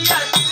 Yeah.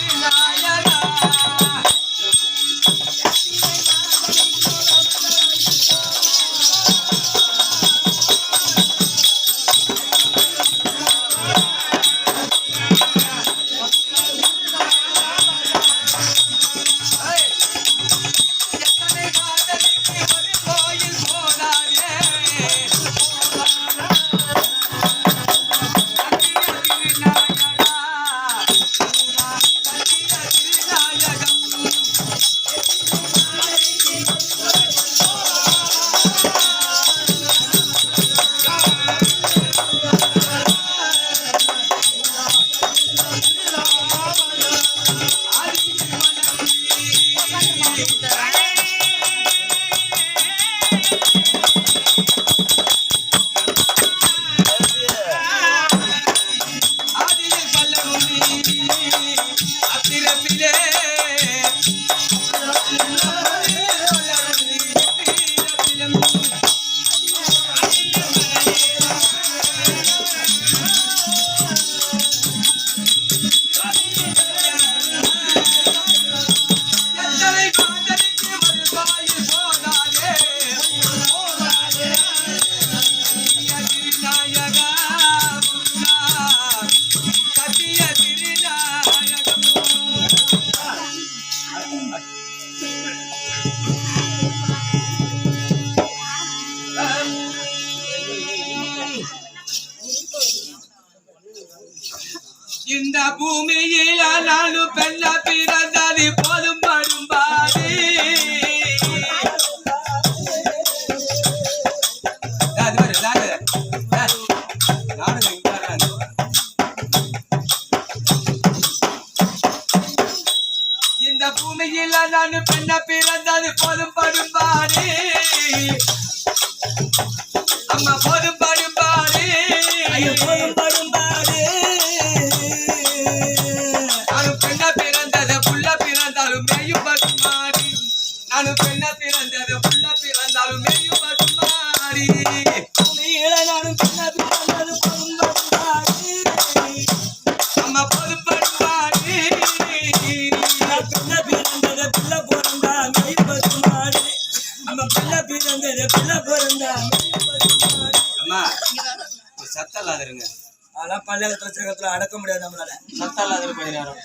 அதெல்லாம் பல்லகத்துல சிறகத்துல அடக்க முடியாது நம்மளால. சத்தம் இல்லாத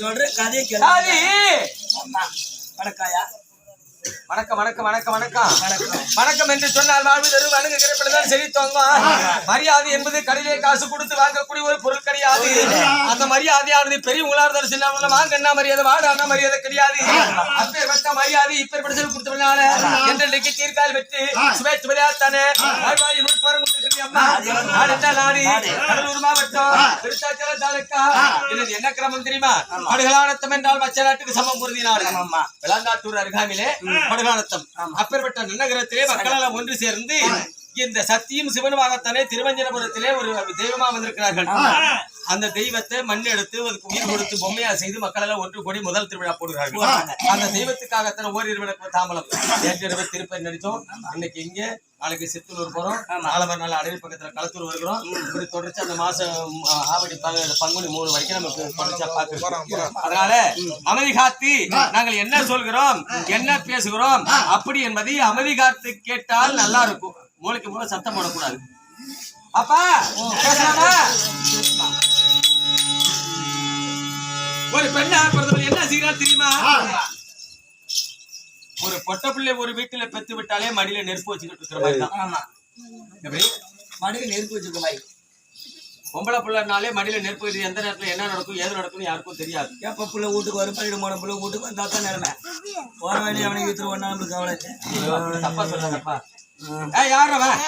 சொல்ற கதையை கேள்வி வணக்காயா வணக்கம் வணக்கம் வணக்கம் வணக்கம். வணக்கம். என்று சொன்னால் வாழ்வு தரும் வணங்கு கிடைப்பதுதான் செழித்தோங்கும் மரியாதை என்பது கடையிலே காசு கொடுத்து வாங்கக்கூடிய ஒரு பொருள் கிடையாது. அந்த மரியாதையானது பெரியவங்களா இருந்தாலும் சின்னவங்கள வாங்க என்ன மரியாதை வாட அண்ணா மரியாதை கிடையாது. அப்பேற்பட்ட மரியாதை இப்பேற்பட்ட கொடுத்தவனால என்றைக்கு தீர்க்கால் வெற்றி சுமேத் விளையாட்டானே. அம்மா நாடு கடலூர் மாவட்டம் தாலுக்கா. இது என்ன கிராமம் தெரியுமா? படுகலானத்தம் என்றால் மச்ச நாட்டுக்கு சமம் பொருந்திய நாடு. ஆமா விளாங்காட்டூர் அருகாமையிலே படுகாலத்தம். அப்பேற்பட்ட நன்னகரத்திலே மக்களெல்லாம் ஒன்று சேர்ந்து இந்த சத்தியும் சிவனுமாகத்தானே திருவஞ்சனபுரத்திலே ஒரு தெய்வமா வந்திருக்கிறார்கள். அந்த தெய்வத்தை மண் எடுத்து அதுக்கு உயிர் கொடுத்து பொம்மையா செய்து மக்கள் எல்லாம் ஒன்று கூடி முதல் திருவிழா போடுகிறார்கள். அந்த தெய்வத்துக்காகத்தான ஓரிரு விளக்கு தாம்பலம். நேற்றிரவு திருப்பதி நடித்தோம். இன்னைக்கு இங்க நாளைக்கு சித்தூர் போறோம். நாளை மறுநாள் அடவி பக்கத்துல களத்தூர் வருகிறோம். இப்படி தொடர்ச்சி அந்த மாசம் ஆ, ஆவணி பங்க- பங்குனி மூணு வரைக்கும் நமக்கு தொடர்ச்சியா பார்க்கிறோம் அதனால அமைதி காத்து நாங்கள் என்ன சொல்கிறோம் என்ன பேசுகிறோம் அப்படி என்பதை அமைதி காத்து கேட்டால் நல்லா இருக்கும். மூளைக்கு மூளை சத்தம் போடக்கூடாது. அப்பா பேசலாமா? ஒரு பெண்ணா பிறந்தவள் என்ன செய்யறாள் தெரியுமா? ஒரு பொட்ட பிள்ளை ஒரு வீட்டுல பெத்து விட்டாலே மடியில நெருப்பு வச்சுக்கிட்டு இருக்கிற மாதிரி தான். ஆமா. மடியில் நெருப்பு வச்சிருக்க மாதிரி. பொம்பளை பிள்ளைனாலே மடியில நெருப்பு வைக்கிறது எந்த நேரத்துல என்ன நடக்கும் ஏது நடக்கும்னு யாருக்கும் தெரியாது. எப்ப புள்ள வீட்டுக்கு வரும்? பன்னெண்டு மூணு புள்ள வீட்டுக்கு வந்தா தான் நிலைமை. போற வழி அவனுக்கு வீட்டுல ஒன்னா நம்மளுக்கு கவலை தப்பா சொல்லாதப்பா. ஏய் யார் அவன்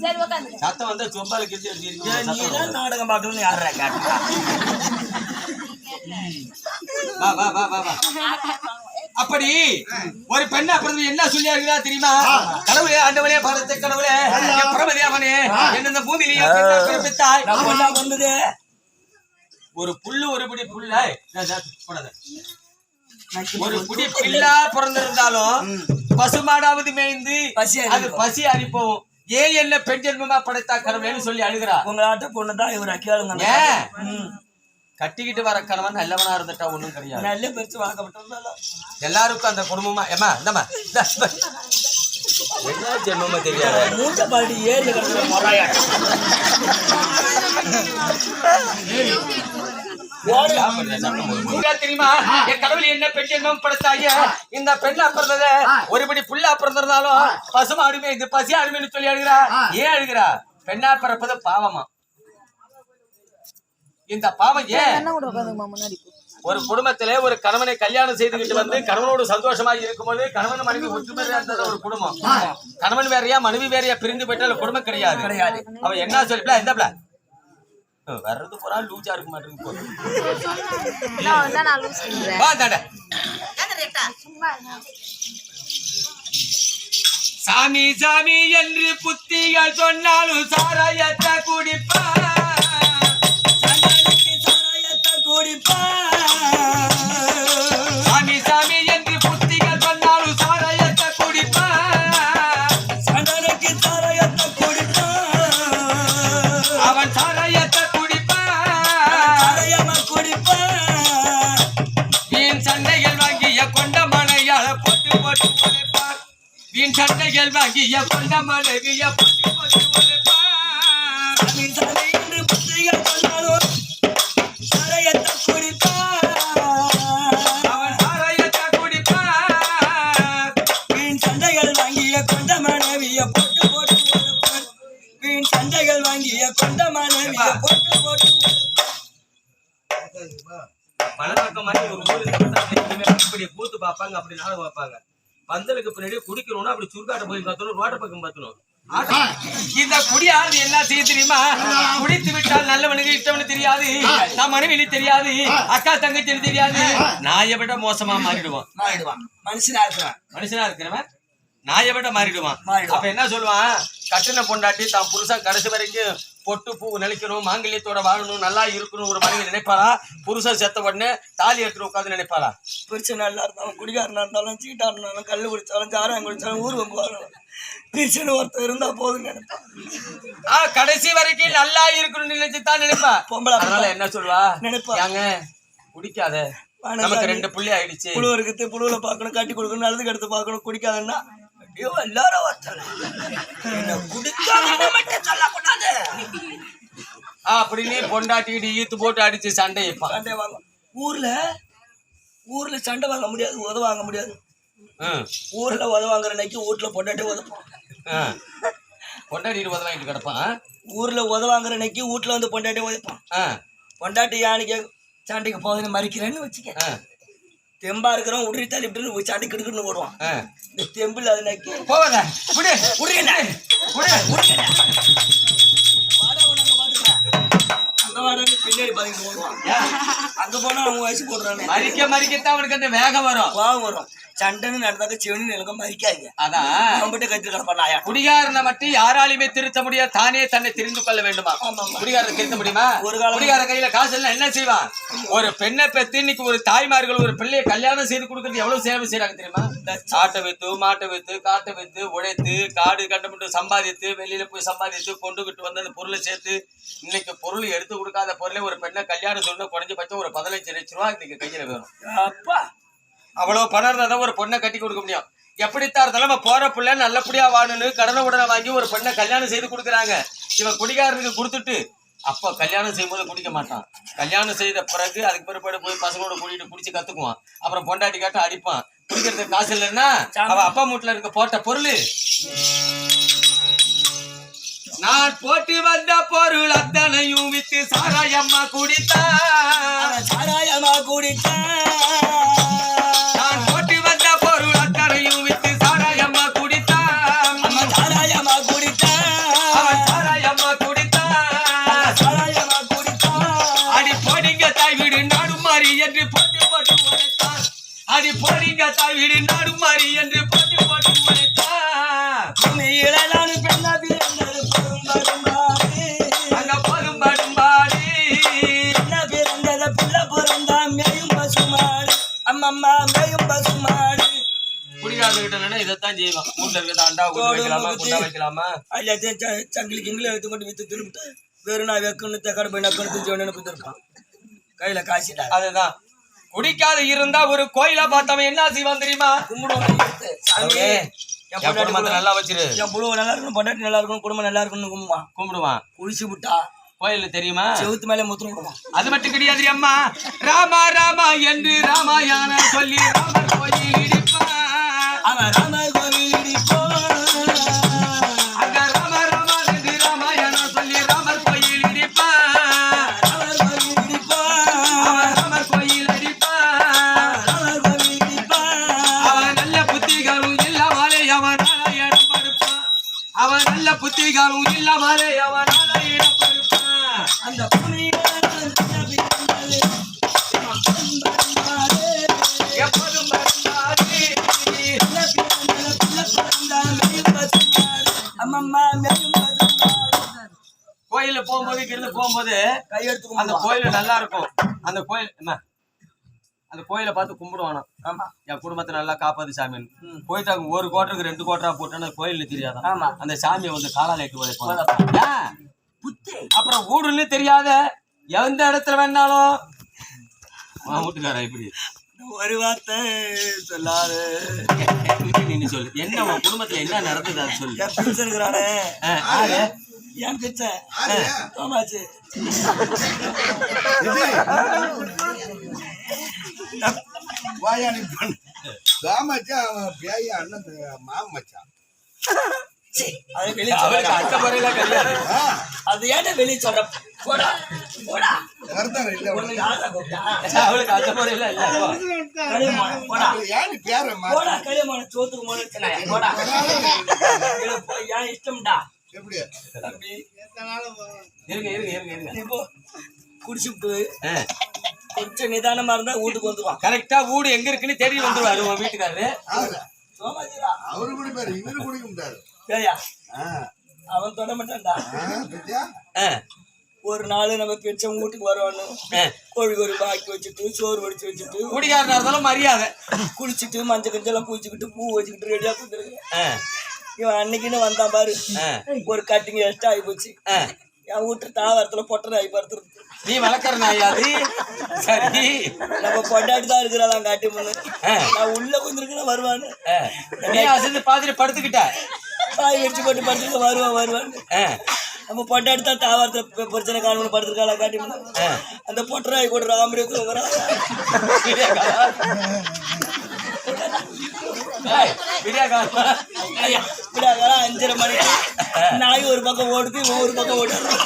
சரி உட்காந்து சத்தம் வந்து சொம்பால கிழிச்சு ஏன் வச்சிருக்கீங்க நீ தான் நாடகம் பார்க்கணும்னு யாரா கேட்டா? வா வா வா வா வா. அப்படி ஒரு பெண்ணா பிறந்து என்ன சொல்லி இருக்கிறா தெரியுமா கடவுளே ஆண்டவனே பரத்தை கடவுளே என் பிரபதி அவனே என்ன இந்த பூமியிலேயே பிறப்பித்தாய்? வந்தது ஒரு புல்லு ஒரு பிடி புல்ல? போடாத. ஒரு குடி பில்லா பிறந்திருந்தாலும் பசுமாடாவது மேய்ந்து பசி அது பசி அரிப்போம் ஏன் என்ன பெண் ஜென்மமா படைத்தா கடவுளேன்னு சொல்லி அழுகிறா? உங்க ஆட்ட பொண்ணு தான் இவரை கேளுங்க. ஏன்? ம். கட்டிக்கிட்டு வர கணவன் நல்லவனா இருந்துட்டா ஒண்ணும் கிடையாது நல்ல பெருசு வாக்கப்பட்டிருந்தாலும் எல்லாருக்கும் அந்த குடும்பமா ஏமா இந்தம்மா இந்தா, இந்தா. என்ன ஜென்மமா தெரியாது? பாடி ஏறி தெரியுமா? என் கடவுள் என்ன பெண் படைத்தாய? இந்த பெண் அப்புறத ஒருபடி புள்ள அப்புறந்தாலும் பசுமா அடிமை இது பசி அடிமைன்னு சொல்லி அழுகிறா. ஏன் அழுகிறா? பெண்ணா பிறப்பது பாவமா? இந்த பாவம் ஏன்? ஒரு குடும்பத்திலே ஒரு கணவனை கல்யாணம் செய்துகிட்டு வந்து கணவனோடு சந்தோஷமா இருக்கும்போது கணவன் மனைவி ஒற்றுமையா இருந்தது ஒரு குடும்பம். கணவன் வேறையா மனைவி வேறையா பிரிந்து போயிட்டால் குடும்பம் கிடையாது. கிடையாது. அவன் என்ன சொல்லிப்பா எந்த பிள்ளை. வர்றது போறா லூஜா இருக்க மாட்டேங்குது போ. வா தாண்ட. சாமி சாமி என்று புத்திகள் சொன்னாலும் சாராயத்தை குடிப்பா வீண் சண்டைகள் வாங்கிய கொண்ட மனைவிய உழைப்பார் சாமி சாமி என்று புத்திகள் சொன்னாலும் சாராயத்தை குடிப்பா அவன் சாராயத்தை குடிப்பார் வீண் சண்டைகள் வாங்கிய கொண்ட மனைவிய போட்டு போட்டு உழைப்பான் வீண் சண்டைகள் வாங்கிய கொண்ட மனைவிய போட்டு போட்டு பணப்பக்கம் மாதிரி ஒரு ஊருக்கு வந்தா இனிமே இப்படி கூத்து பார்ப்பாங்க அப்படி நாடகம் பார்ப்பாங்க பந்தலுக்கு பின்னாடி குடிக்கணும்னா அப்படி சுருக்காட்ட போய் கத்தணும் ரோட்ட பக்கம் பார்த்தணும் இந்த குடியால் என்ன செய்ய தெரியுமா? குடித்து விட்டால் நல்லவனுக்கு இஷ்டம்னு தெரியாது. நான் மனைவி தெரியாது. அக்கா தங்கச்சின்னு தெரியாது. நாயை விட மோசமா மாறிடுவான். மனுஷனா இருக்கிறான். மனுஷனா இருக்கிறவன்? நாயை விட மாறிடுவான். அப்ப என்ன சொல்லுவான்? கட்டின பொண்டாட்டி தான் புருஷன் கடைசி வரைக்கும் பொட்டு பூ நினைக்கணும் மாங்கல்யத்தோட வாழணும் நல்லா இருக்கணும் ஒரு மனைவி நினைப்பாளா? புருஷன் செத்த உடனே தாலி எடுத்து உட்காந்து நினைப்பாளா? புருஷன் நல்லா இருந்தாலும் குடிகாரனா இருந்தாலும் சீட்டா இருந்தாலும் கல்லு குடிச்சாலும் சாராயம் குடிச்சாலும் ஊர் வந்து புருஷன் ஒருத்தர் இருந்தா போதும் நினைப்பான். ஆ கடைசி வரைக்கும் நல்லா இருக்கணும்னு நினைச்சு தான் நினைப்பா. பொம்பளை. அதனால என்ன சொல்லுவா? நினைப்பா. ஏங்க குடிக்காத. நமக்கு. ரெண்டு புள்ளி ஆயிடுச்சு. புழு இருக்குது புழுவில் பார்க்கணும் கட்டி கொடுக்கணும் நல்லது கெடுத்து பார்க்கணும் குடிக்காதன்னா ஐயோ எல்லாரும் ஒருத்தர் என்ன குடிக்காத மட்டும் சொல்லக்கூடாது. அப்படின்னு பொண்டாட்டிக்கிட்டு ஈத்து போட்டு அடிச்சு சண்டை சண்டை வாங்க. ஊர்ல ஊர்ல சண்டை வாங்க முடியாது உத வாங்க முடியாது. ஊர்ல உத வாங்குற அன்னைக்கு வீட்டுல பொண்டாட்டி உதப்போம் ஆ. பொண்டாட்டிட்டு உதவ வாங்கிட்டு கிடப்பான் ஊர்ல உத வாங்குற அன்னைக்கு வீட்டுல வந்து பொண்டாட்டி உதைப்பான் பொண்டாட்டி யானைக்கு சண்டைக்கு போகுதுன்னு மறிக்கிறேன்னு வச்சுக்க. தெம்பா இருக்கிறோம் உடறி தள்ளி விட்டு சண்டை கிடுக்குன்னு ஓடுவான் ஆ. இந்த தெம்பில் அது நக்கி. போவாத. விடு. உருகண்ணா விடு. வாடா. உன்னை அங்க பாத்துக்கிறேன். அங்க வாடான்னு பின்னாடி பாதிக்கு ஓடுவான் அங்க போனா அவங்க வயசு போடுறானே மறிக்க மறிக்கத்தான் அவனுக்கு அந்த வேகம் வரும். கோவம் வரும். சண்டைன்னு நடந்தாக்க சிவனு எனக்கு மறிக்காதீங்க. அதான். அவன்கிட்ட கத்து கிடப்பான் நாயா குடிகாரனை மட்டும் யாராலையுமே திருத்த முடியாது. தானே தன்னை தெரிந்து கொள்ள வேண்டுமா. குடிகாரனை திருத்த முடியுமா? ஒரு காலம் குடிகார கையில காசு எல்லாம் என்ன செய்வான் ஒரு பெண்ணை பெத்து இன்னைக்கு ஒரு தாய்மார்கள் ஒரு பிள்ளையை கல்யாணம் செய்து கொடுக்கறது எவ்வளவு சேவை செய்யறாங்க தெரியுமா? ஆட்டை வித்து மாட்டை வித்து காட்டை வித்து உழைத்து காடு கண்டமிட்டு சம்பாதித்து வெளியில போய் சம்பாதித்து கொண்டுகிட்டு வந்து அந்த பொருளை சேர்த்து இன்னைக்கு பொருள் எடுத்து கொடுக்காத பொருளை ஒரு பெண்ணை கல்யாணம் சொல்லணும் குறைஞ்சபட்சம் ஒரு பதினஞ்சு லட்ச ரூபா இன்னைக்கு கையில வேணும். அப்பா. அவ்வளவு பணம் இருந்தா தான் ஒரு பொண்ணை கட்டி கொடுக்க முடியும். எப்படித்தான் இருந்தாலும் நம்ம போற பிள்ளை நல்லபடியா வாழணும்னு கடனை உடனே வாங்கி ஒரு பெண்ணை கல்யாணம் செய்து கொடுக்குறாங்க. இவன் குடிகாரனுக்கு கொடுத்துட்டு அப்ப கல்யாணம் செய்யும்போது குடிக்க மாட்டான். கல்யாணம் செய்த பிறகு அதுக்கு பிற்பாடு போய் பசங்களோட கூட்டிட்டு குடிச்சு கத்துக்குவான். அப்புறம் பொண்டாட்டி காட்ட அடிப்பான். குடிக்கிறதுக்கு காசு இல்லைன்னா அவ அப்பா மூட்டுல இருக்க போட்ட பொருள். நான் போட்டு வந்த பொருள் அத்தனையும் வித்து சாராயம்மா குடித்தா. அவன் சாராயமா குடித்தான் நான் போட்டு வந்த பொருள் அத்தனையும் வித்து சாராயம்மா குடித்தா. அவன் சாராயமா குடித்தான் அவன் சாராயம்மா குடித்தா. சாராயமா குடித்தான் அடி போடிங்க தாய் வீடு நாடு மாறி என்று போட்டு போட்டு உழைத்தான் அடி போடிங்க தாய் வீடு மாறி என்று போட்டு போட்டு பிறந்தா மேயும் பசுமாடு. குடிகாரர்கிட்ட இதைத்தான் செய்வான். வீட்டுல இருக்கிற அண்டா குண்டு வைக்கலாமா குண்டா வைக்கலாமா? எல்லாத்தையும் ச- சங்கிலி கிங்கிலி எடுத்து கொண்டு வித்து திரும்பிட்டு வெறும் நான் வெக்கணும் தெக்கடை போய் நக்கணும் திச்சு ஒன்று போயிருக்கான் கையில காசிட்டா அதுதான். குடிக்காத இருந்தா ஒரு கோயில பார்த்தவன் என்ன செய்வான் தெரியுமா? பொண்டாட்டி நல்லா வச்சிரு. என் புழுவ நல்லா இருக்கணும் பொண்டாட்டி நல்லா இருக்கணும் குடும்பம் நல்லா இருக்கணும்னு கும்பிடுவான். கும்பிடுவான். குளிச்சு விட்டா கோயில்ல தெரியுமா? செவுத்து மேலே விடுவான் அது மட்டும் கிடையாது அம்மா. ராமா ராமா என்று ராமாயண சொல்லி ராமர் கோயில் இடிப்பான் அவன் ராமர் கோயில் இடிப்போம் அவன் கோயில் நல்ல புத்திகளும் இல்லாமலே அவன் அந்த புனித. எப்போதும். கோயில்ல போகும்போது இங்கிருந்து போகும்போது கையெடுத்து அந்த. கோயில் நல்லா இருக்கும் அந்த கோயில் என்ன அந்த கோயிலை பார்த்து கும்பிடுவானா ஆமா என் குடும்பத்தை நல்லா காப்பாது சாமி போயிட்டு அங்க ஒரு கோட்டருக்கு ரெண்டு கோட்டரா போட்டோன்னா கோயில்ல தெரியாதான் ஆமா. அந்த சாமியை வந்து காலால எட்டு உதைப்பாங்க ஏன்? புத்தி. அப்புறம் ஊடுன்னு தெரியாத எந்த இடத்துல வேணாலும். வீட்டுக்காரா இப்படி. ஒரு வார்த்தை சொல்லாது. நீ சொல்லு. என்ன உன் குடும்பத்துல என்ன நடந்தது அது சொல்லு. என் பிச்சை இருக்கிறானே? என் பிச்சை ஆமாச்சு பண்ணு. பேய அண்ணன் மாம மச்சான் சீ, அது ஏன்டா வெளியே சொல்ற போடா. போடா? அவளுக்கு அந்த முறையில இல்ல போடா. ஏன் போடா சோத்துக்கு போடா. ஏன் இஷ்டம்டா? எப்படி? தம்பி. இருங்க இருங்க இருங்க இருங்க. நீ போ. குடிச்சுட்டு. கொஞ்சம் நிதானமா இருந்தா வீட்டுக்கு வந்துருவான் கரெக்டா வீடு எங்க இருக்குன்னு தேடி வந்துருவாரு உன் வீட்டுக்காரரு. அவரு குடிப்பாரு இவரு குடிக்க முடியாது அவன் தொட மாட்டான்டா. ஒரு நாள் நம்ம பெருசவங்க வீட்டுக்கு வருவானு. கோழி கோழி பாக்கி வச்சுட்டு சோறு வடிச்சு வச்சுட்டு குடிகாரனா இருந்தாலும் மரியாதை. குளிச்சுட்டு மஞ்சள் கஞ்செல்லாம் பூச்சிக்கிட்டு பூ வச்சுக்கிட்டு ரெடியா கொடுத்துருக்கு ஆ, இவன் அன்னைக்குன்னு வந்தான் பாரு. ஒரு கட்டிங் எக்ஸ்ட்ரா ஆகி போச்சு. என் வீட்டு தாவரத்துல பொட்டனை ஆகி படுத்துருக்கு நீ வளர்க்கற நாயா அது? சரி. நம்ம பொண்டாட்டி தான் இருக்கிறாளாம் காட்டி முன்னு. நான் உள்ள கொஞ்சம் வருவான்னு. ஆ. நீ அசந்து காய் வச்சு போட்டு படுத்துக்க வருவான் வருவான்னு ஆ, நம்ம பொண்டாட்டி தான் தாவரத்துல பிரச்சனை காணும்னு படுத்துருக்காளா காட்டி. அந்த பொட்டராய் கூட ராமரே தூங்குறான் விடியாகாலா? அஞ்சரை மணிக்கு நாய் ஒரு பக்கம் ஓடுது இவன் பக்கம் ஓடுது.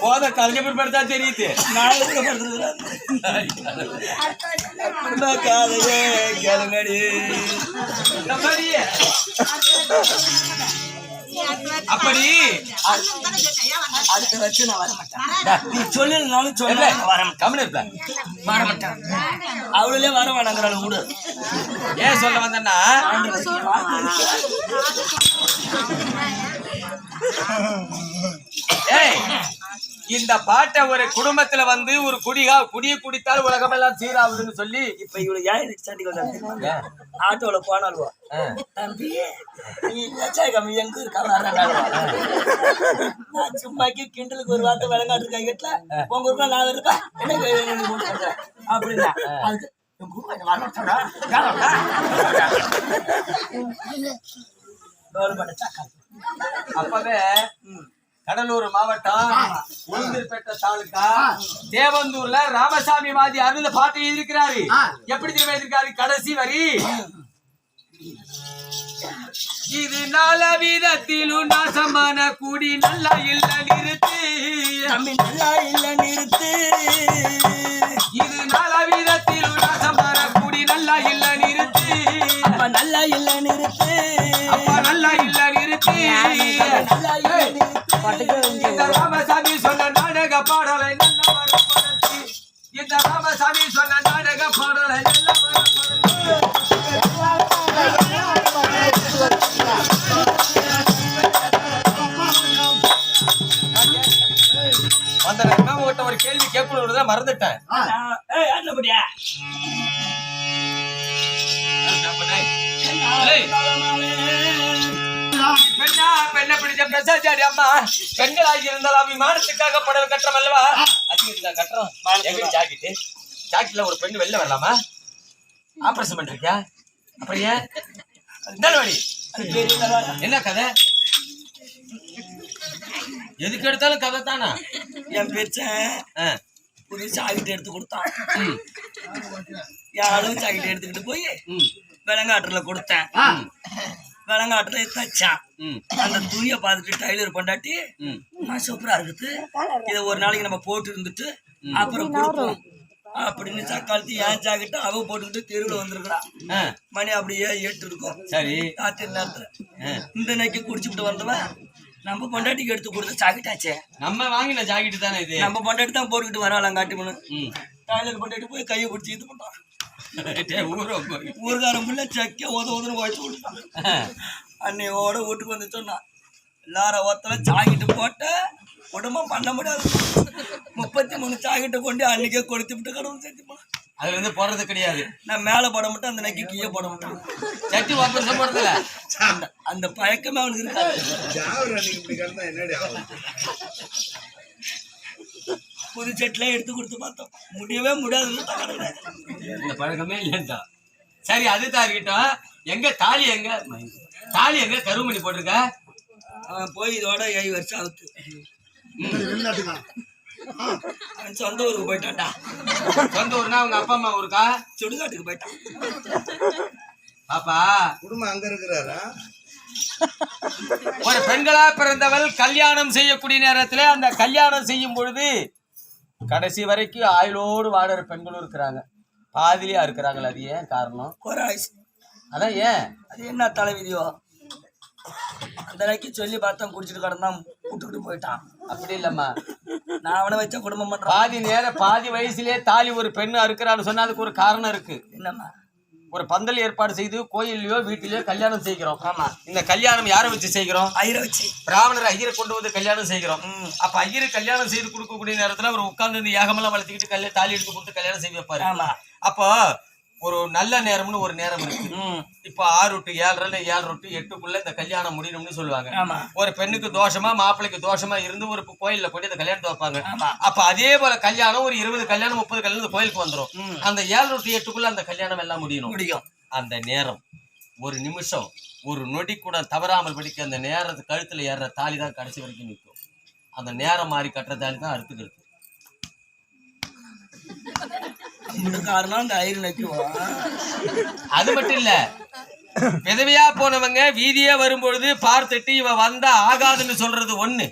போத கலைஞ்ச பிற்பாடு தெரியுது. நாய் காலையே அப்படி. அடுத்த வச்சு நான் வர மாட்டேன். நீ சொல்லலனாலும் சொல்ல. வர மாட்டேன் கம்முனு இருப்ப. வர மாட்டேன் அவளே வர வேணாங்கிறாள் விடு. ஏன் சொல்ல வந்தேன்னா? ஏய் இந்த பாட்டை ஒரு குடும்பத்துல வந்து ஒரு குடிகா குடிய குடித்தால் உலகமெல்லாம் சீராகுதுன்னு சொல்லி இப்ப ஏன் எனக்கு சண்டி ஆட்டோல போனாலுவா தம்பி நீ லட்சா கம்மி எங்க இருக்கா? நான் சும்மாக்கி கிண்டலுக்கு ஒரு வார்த்தை விளங்காட்டு இருக்கேன் வீட்டுல உங்க ஊருக்குள்ள நான் போட்டு சொல்றேன்? அப்படின்னா அதுக்கு. அப்பவே கடலூர் மாவட்டம் உளுந்தூர்பேட்டை தாலுகா. தேவந்தூர்ல ராமசாமி வாதி அருந்த பாட்டு எழுதியிருக்கிறாரு. எப்படி தெரியுமா எழுதியிருக்காரு? கடைசி வரி. இது நால விதத்திலும் நாசமான கூடி நல்லா இல்ல நிறுத்து. நல்லா இல்ல பிடிச்ச பிரசாச்சாரி அம்மா. பெண்களாகி இருந்தாலும் அபிமானத்துக்காக புடவை கட்டுறோம் அல்லவா? அதிகத்துக்காக கட்டுறோம். எங்க ஜாக்கெட்டு ஜாக்கெட்ல ஒரு பெண் வெளில வரலாமா? ஆபரேஷன் பண்ணிருக்கியா அப்புறம் ஏன்? இந்தாலும் வாடி. என்ன கதை? எதுக்கு எடுத்தாலும் கதை தானா என் பேச்சன் ஆ, புது சாக்கிட்டு எடுத்து கொடுத்தான். யாரும் சாக்கிட்டு எடுத்துக்கிட்டு போய் விலங்காட்டுல கொடுத்தேன். விலங்காட்டுல தச்சான் அந்த துணியை பார்த்துட்டு டைலர். அம்மா சூப்பரா இருக்குது. இதை ஒரு நாளைக்கு நம்ம போட்டு இருந்துட்டு அப்புறம் கொடுப்போம். அப்படின்னு சக்காலத்து ஏன் ஜாக்கெட்டு அவ போட்டுக்கிட்டு தெருவில் வந்திருக்கிறான் மணி அப்படியே எட்டு இருக்கும் சரி. ராத்திரி நேரத்துல. இந்த நைக்கு குடிச்சுட்டு வந்தவன் நம்ம பொண்டாட்டிக்கு எடுத்து கொடுத்த ஜாக்கெட்டாச்சே நம்ம வாங்கின ஜாக்கெட்டு தானே இது? நம்ம பொண்டாட்டி தான் போட்டுக்கிட்டு வராளாம் காட்டுமனு. டைலர் பொண்டாட்டி போய் கையை பிடிச்சி இது போய். ஊருக்காரன் பிள்ளை செக்க வச்சு விட்டான் ஆ, அன்னையோட வீட்டுக்கு வந்து சொன்னான் எல்லாரும் ஒருத்தர சாக்கிட்டு போட்ட குடும்பம் பண்ண முடியாது. முப்பத்தி மூணு சாக்கிட்ட கொண்டு அன்னைக்கே கொடுத்து விட்டு கடவுள் சேர்த்து போனான். அதுல இருந்து போடுறது கிடையாது. நான் மேலே போட மாட்டேன் அந்த நைக்கு கீழே போட மாட்டேன். சட்டி வாபஸ் போடுறதுல. அந்த அந்த பழக்கமே அவனுக்கு இருக்காது. புது செட்டில் எடுத்து கொடுத்து பார்த்தோம். முடியவே முடியாதுன்னு தகடல இந்த பழக்கமே இல்லைன்டா. சரி அது தான் இருக்கட்டும். எங்க தாலி எங்க? தாலி எங்க? கருமணி போட்டிருக்க? அவன் போய் இதோட ஏழு வருஷம் ஆகுது அவன் சொந்த ஊருக்கு போயிட்டான்டா. சொந்த ஊர்னா அவங்க அப்பா அம்மா ஊருக்கா? சுடுகாட்டுக்கு போயிட்டான். பாப்பா. குடும்பம் அங்க இருக்கிறாரா? ஒரு பெண்களா பிறந்தவள் கல்யாணம் செய்யக்கூடிய நேரத்துல அந்த கல்யாணம் செய்யும் பொழுது கடைசி வரைக்கும் ஆயுளோடு வாடுற பெண்களும் இருக்கிறாங்க. பாதிலியா இருக்கிறாங்களே அது ஏன் காரணம்? குறை ஆயுசு. அதான் ஏன்? அது என்ன தலைவிதியோ? அந்த அன்னைக்கு சொல்லி பார்த்தோம் குடிச்சிட்டு கிடந்தான் விட்டுக்கிட்டு போயிட்டான். அப்படி இல்லம்மா. நான் அவனை வச்ச குடும்பம் பண்றான். பாதி நேர பாதி வயசுலயே தாலி ஒரு பெண் அறுக்கிறான்னு சொன்னா அதுக்கு ஒரு காரணம் இருக்கு. என்னம்மா? ஒரு பந்தல் ஏற்பாடு செய்து கோயில்லயோ வீட்டிலயோ கல்யாணம் செய்கிறோம். ஆமா. இந்த கல்யாணம் யாரை வச்சு செய்கிறோம்? ஐயரை வச்சு. பிராமணர் ஐயரை கொண்டு வந்து கல்யாணம் செய்கிறோம். அப்ப ஐயரு கல்யாணம் செய்து கொடுக்கக்கூடிய நேரத்துல அவர் உட்கார்ந்து இந்த யாகமெல்லாம் வளர்த்துக்கிட்டு கல்யாணம் தாலி எடுத்து கொடுத்து கல்யாணம் செய்து வைப்பாரு. ஆமா. அப்போ ஒரு நல்ல நேரம்னு ஒரு நேரம் இருக்கு. இப்போ ஆறு டு ஏழரை ஏழரை டு எட்டுக்குள்ள இந்த கல்யாணம் முடியணும்னு சொல்லுவாங்க. ஒரு பெண்ணுக்கு தோஷமா மாப்பிள்ளைக்கு தோஷமா இருந்து ஒரு கோயில்ல கொண்டு இந்த கல்யாணத்தை வைப்பாங்க. அப்ப அதே போல கல்யாணம் ஒரு இருபது கல்யாணம் முப்பது கல்யாணம் கோயிலுக்கு வந்துரும். ம். அந்த ஏழரை டு எட்டுக்குள்ள அந்த கல்யாணம் எல்லாம் முடியணும் முடியும். அந்த நேரம். ஒரு நிமிஷம். ஒரு நொடி கூட தவறாமல் படிக்க அந்த நேரத்து கழுத்துல ஏறுற தாலி தான் கடைசி வரைக்கும் நிற்கும். அந்த நேரம் மாறி கட்டுற தாலி தான் அறுத்துக்கிறது. காரணம் அந்த ஐயர் நக்குவோம் அது மட்டும் இல்ல. விதவையா போனவங்க வீதியே வரும்பொழுது பார்த்துட்டு இவ வந்தா ஆகாதுன்னு சொல்றது ஒண்ணு.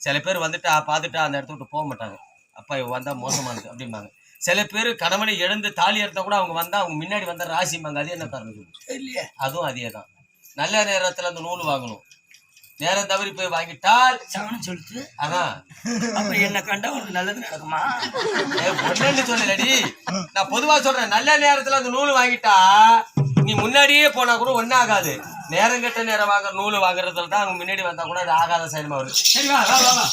சில பேர் வந்துட்டா பார்த்துட்டா அந்த இடத்த விட்டு போக மாட்டாங்க. அப்பா இவ வந்தா மோசமானது அப்படிம்பாங்க. சில பேர் கணவனை எழுந்து தாலி எடுத்தா கூட அவங்க வந்தா அவங்க முன்னாடி வந்தா ராசிம்பாங்க அது என்ன காரணம்? அதுவும் அதே தான் நல்ல நேரத்துல அந்த நூல் வாங்கணும். நேரம் தவறி போய் வாங்கிட்டால் சொல்லிட்டு. அதான் அப்ப என்ன கண்டா உனக்கு நல்லது நடக்குமா? பொண்ணு சொல்லலடி. நான் பொதுவா சொல்றேன் நல்ல நேரத்துல அந்த நூல் வாங்கிட்டா நீ முன்னாடியே போனா கூட ஒன்னும் ஆகாது. நேரம் கெட்ட நேரம் வாங்குற நூல் வாங்குறதுல தான் அவங்க முன்னாடி வந்தா கூட அது ஆகாத சைனமா வரும் சரி வா வா வா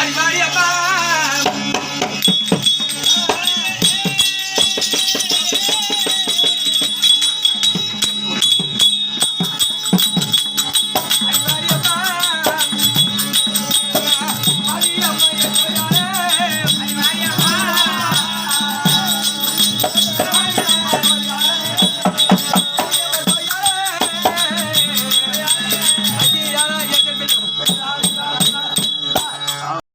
அடி அப்பா